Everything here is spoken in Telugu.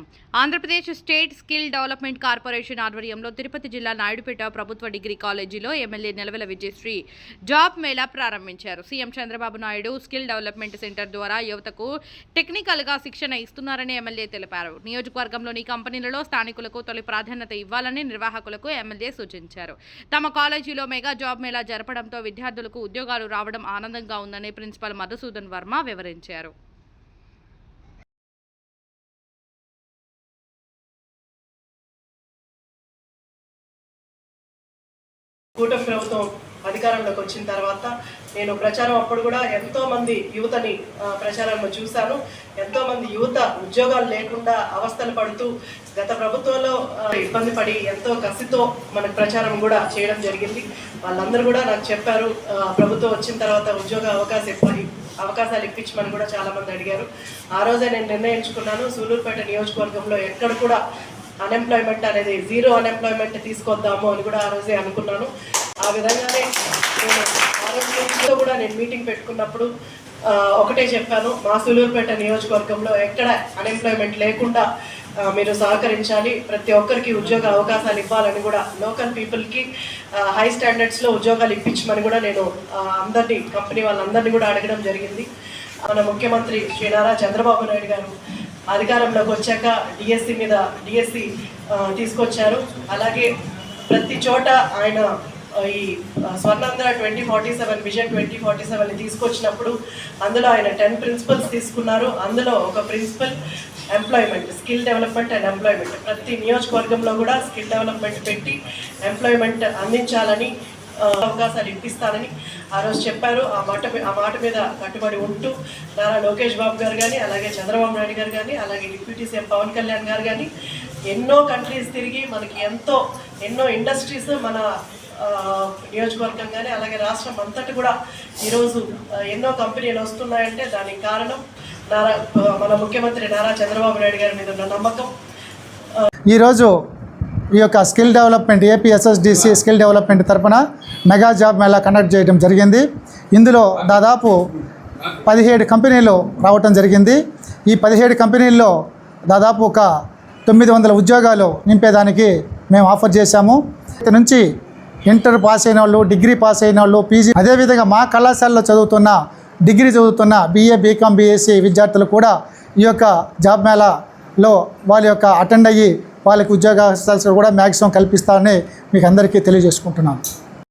విజయం Andhra Pradesh state skill development corporation ఆధ్వర్యంలో తిరుపతి జిల్లా నాయుడుపేట ప్రభుత్వ డిగ్రీ కాలేజీలో ఎమ్మెల్యే నిలవెల విజయశ్రీ జాబ్ మేళా ప్రారంభించారు. CM Chandrababu Naidu skill development centre ద్వారా యువతకు టెక్నికల్గా శిక్షణ ఇస్తున్నారని ఎమ్మెల్యే తెలిపారు. నియోజకవర్గంలోని కంపెనీలలో స్థానికులకు తొలి ప్రాధాన్యత ఇవ్వాలని నిర్వాహకులకు ఎమ్మెల్యే సూచించారు. తమ కాలేజీలో మెగా జాబ్ మేళా జరపడంతో విద్యార్థులకు ఉద్యోగాలు రావడం ఆనందంగా ఉందని ప్రిన్సిపల్ మధుసూదన్ వర్మ వివరించారు. కూటమి ప్రభుత్వం అధికారంలోకి వచ్చిన తర్వాత నేను ప్రచారం అప్పుడు కూడా ఎంతోమంది యువతని ప్రచారంలో చూశాను. ఎంతోమంది యువత ఉద్యోగాలు లేకుండా అవస్థలు పడుతూ గత ప్రభుత్వంలో ఇబ్బంది పడి ఎంతో కసితో మనకు ప్రచారం కూడా చేయడం జరిగింది. వాళ్ళందరూ కూడా నాకు చెప్పారు ప్రభుత్వం వచ్చిన తర్వాత ఉద్యోగ అవకాశం ఇవ్వాలి అవకాశాలు ఇప్పించమని కూడా చాలా మంది అడిగారు. ఆ రోజే నేను నిర్ణయించుకున్నాను. సూలూరుపేట నియోజకవర్గంలో ఎక్కడ కూడా అన్ఎంప్లాయ్మెంట్ అనేది జీరో అన్ఎంప్లాయ్మెంట్ తీసుకొద్దాము అని కూడా ఆ రోజే అనుకున్నాను. ఆ విధంగానే నేను ఆరోగ్యంతో కూడా నేను మీటింగ్ పెట్టుకున్నప్పుడు ఒకటే చెప్పాను మా సూలూరుపేట నియోజకవర్గంలో ఎక్కడ అన్ఎంప్లాయ్మెంట్ లేకుండా మీరు సహకరించాలి ప్రతి ఒక్కరికి ఉద్యోగ అవకాశాలు ఇవ్వాలని కూడా లోకల్ పీపుల్కి హై స్టాండర్డ్స్లో ఉద్యోగాలు ఇప్పించమని కూడా నేను అందరినీ కంపెనీ వాళ్ళందరినీ కూడా అడగడం జరిగింది. మన ముఖ్యమంత్రి శ్రీ నారా చంద్రబాబు నాయుడు గారు అధికారంలోకి వచ్చాక డిఎస్సి మీద డిఎస్సి తీసుకొచ్చారు. అలాగే ప్రతి చోట ఆయన ఈ Swarnandhra twenty forty seven vision twenty forty seven తీసుకొచ్చినప్పుడు అందులో ఆయన టెన్ ప్రిన్సిపల్స్ తీసుకున్నారు. అందులో ఒక principle employment skill development and employment. ప్రతి నియోజకవర్గంలో కూడా స్కిల్ డెవలప్మెంట్ పెట్టి ఎంప్లాయ్మెంట్ అందించాలని అవకాశాలు ఇప్పిస్తానని ఆ రోజు చెప్పారు. ఆ మాట మీ- ఆ మాట మీద కట్టుబడి ఉంటూ నారా లోకేష్ బాబు గారు కానీ అలాగే చంద్రబాబు నాయుడు గారు కానీ అలాగే డిప్యూటీ సీఎం పవన్ కళ్యాణ్ గారు కానీ ఎన్నో కంట్రీస్ తిరిగి మనకి ఎంతో ఎన్నో ఇండస్ట్రీస్ మన నియోజకవర్గం కానీ అలాగే రాష్ట్రం అంతటి కూడా ఈరోజు ఎన్నో కంపెనీలు వస్తున్నాయంటే దానికి కారణం నారా మన ముఖ్యమంత్రి నారా చంద్రబాబు నాయుడు గారి మీద ఉన్న నమ్మకం. ఈరోజు ఈ యొక్క skill development APSSDC skill development తరపున మెగా జాబ్ మేళా కండక్ట్ చేయడం జరిగింది. ఇందులో దాదాపు పదిహేడు కంపెనీలు రావటం జరిగింది. ఈ పదిహేడు కంపెనీల్లో దాదాపు ఒక తొమ్మిది వందల ఉద్యోగాలు నింపేదానికి మేము ఆఫర్ చేశాము. ఇక్కడ నుంచి ఇంటర్ పాస్ అయిన వాళ్ళు డిగ్రీ పాస్ అయిన వాళ్ళు పీజీ అదేవిధంగా మా కళాశాలలో చదువుతున్న డిగ్రీ చదువుతున్న బీఏ బీకామ్ బీఎస్సీ విద్యార్థులు కూడా ఈ యొక్క జాబ్ మేళాలో వాళ్ళ యొక్క అటెండ్ అయ్యి వాళ్ళకి ఉద్యోగ అవకాశాలు కూడా మ్యాక్సిమం కల్పిస్తారని మీకు అందరికీ తెలియజేసుకుంటున్నాను.